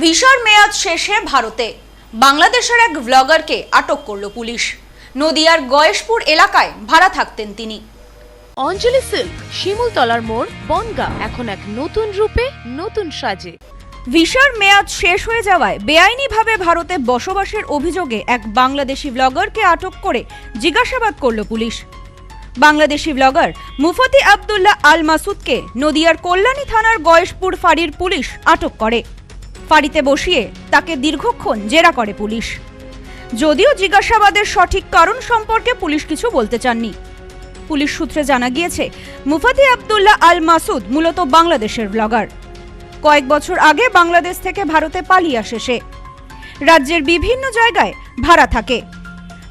ভিসার মেয়াদ শেষে ভারতে। বাংলাদেশের এক ব্লগারকে আটক করল পুলিশ। নদিয়ার গয়েশপুর এলাকায় ভাড়া থাকতেন তিনি। অঞ্জলি সিল্ক শিমুলতলার মোড় বনগা এখন এক নতুন রূপে নতুন সাজে। ভিসার মেয়াদ শেষ হয়ে যাওয়ায় বেআইনিভাবে ভারতে বসবাসের অভিযোগে এক বাংলাদেশি ব্লগারকে আটক করে জিজ্ঞাসাবাদ করল পুলিশ। বাংলাদেশি ব্লগার মুফতি আবদুল্লাহ আল মাসুদকে নদিয়ার কল্যাণী থানার গয়েশপুর ফাঁড়ির পুলিশ আটক করে। ফাঁড়িতে বসিয়ে তাকে দীর্ঘক্ষণ জেরা করে পুলিশ। যদিও জিজ্ঞাসাবাদের সঠিক কারণ সম্পর্কে পুলিশ কিছু বলতে চাননি। পুলিশ সূত্রে জানা গিয়েছে, মুফাতি আবদুল্লাহ আল মাসুদ মূলত বাংলাদেশের ব্লগার। কয়েক বছর আগে বাংলাদেশ থেকে ভারতে পালিয়ে আসে সে। রাজ্যের বিভিন্ন জায়গায় ভাড়া থাকে।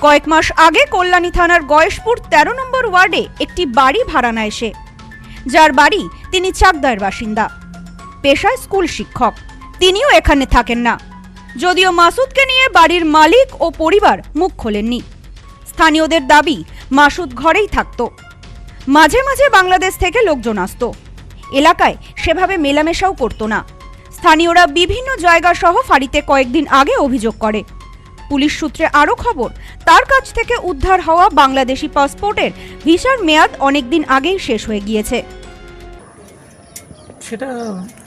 কয়েক মাস আগে কল্যাণী থানার গয়েশপুর তেরো নম্বর ওয়ার্ডে একটি বাড়ি ভাড়া নেয় সে। যার বাড়ি তিনি চাকদার বাসিন্দা। পেশায় স্কুল শিক্ষক। তিনিও এখানে থাকেন না। যদিও মাসুদকে নিয়ে বাড়ির মালিক ও পরিবার মুখ খোলেননি। স্থানীয়দের দাবি, মাসুদ ঘরেই থাকতো। মাঝে মাঝে বাংলাদেশ থেকে লোকজন আসতো। এলাকায় সেভাবে মেলামেশাও করতো না। স্থানীয়রা বিভিন্ন জায়গা সহ ফাঁড়িতে কয়েকদিন আগে অভিযোগ করে। পুলিশ সূত্রে আরও খবর, তার কাছ থেকে উদ্ধার হওয়া বাংলাদেশি পাসপোর্টের ভিসার মেয়াদ অনেকদিন আগেই শেষ হয়ে গিয়েছে। সেটা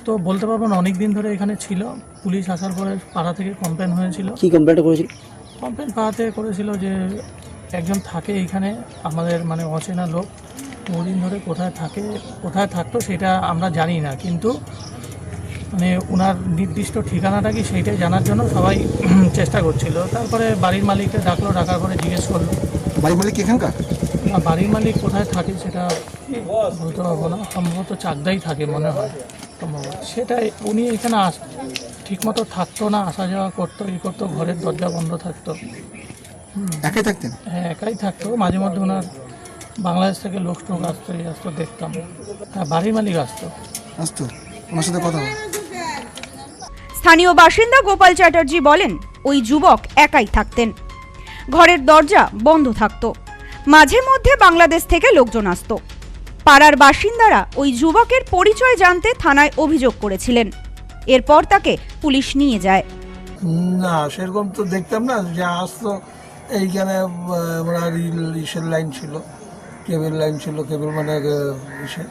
তো বলতে পারব না অনেক দিন ধরে এখানে ছিল। পুলিশ আসার পরে পাড়া থেকে কমপ্লেন হয়েছিল। কি কমপ্লেনটা করেছিল? কমপ্লেন পাড়া থেকে করেছিল যে একজন থাকে এইখানে আমাদের মানে অচেনা লোক। বহুদিন ধরে কোথায় থাকে কোথায় থাকতো সেটা আমরা জানি না। কিন্তু মানে ওনার নির্দিষ্ট ঠিকানাটা কি সেইটাই জানার জন্য সবাই চেষ্টা করছিল। তারপরে বাড়ির মালিককে ডাকলো ডাকার পরে জিজ্ঞেস করল। বাড়ির মালিক এখানকার? না বাড়ির মালিক কোথায় থাকে সেটা বলতে পারব না। সম্ভবত চাকদাই থাকে মনে হয়। সম্ভবত সেটাই উনি এখানে আস ঠিকমতো থাকতো না আসা যাওয়া করতো ই করতো ঘরের দরজা বন্ধ থাকতো। একাই থাকতেন? হ্যাঁ একাই থাকতো। মাঝে মধ্যে ওনার বাংলাদেশ থেকে লোক টোক আসতো এই আসতো দেখতাম। হ্যাঁ বাড়ির মালিক আসতো। আসতো। ওনার সাথে কথা বল স্থানীয় বাসিন্দা গোপাল চ্যাটার্জি বলেন ওই যুবক একাই থাকতেন। ঘরের দরজা বন্ধ থাকতো। মাঝে মধ্যে বাংলাদেশ থেকে লোকজন আসতো। পাড়ার বাসিন্দারা ওই যুবকের পরিচয় জানতে থানায় অভিযোগ করেছিলেন। এরপর তাকে পুলিশ নিয়ে যায়। না সেরকম তো দেখতাম না যে আসতো এইখানে আমরা ইসের লাইন ছিল কেবল লাইন ছিল কেবল মানে ইসে।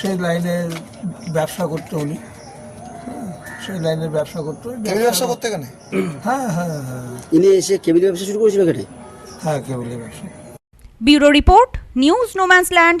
সেই লাইনে ব্যবসা করতো উনি। হ্যাঁ, সেই লাইনের ব্যবসা করতো। কেবিল ব্যবসা করতে এখানে? হ্যাঁ হ্যাঁ হ্যাঁ। ইনি এসে কেবিল ব্যবসা শুরু করেছিল হ্যাঁ কেবলের ব্যবসা। Bureau report news no man's land.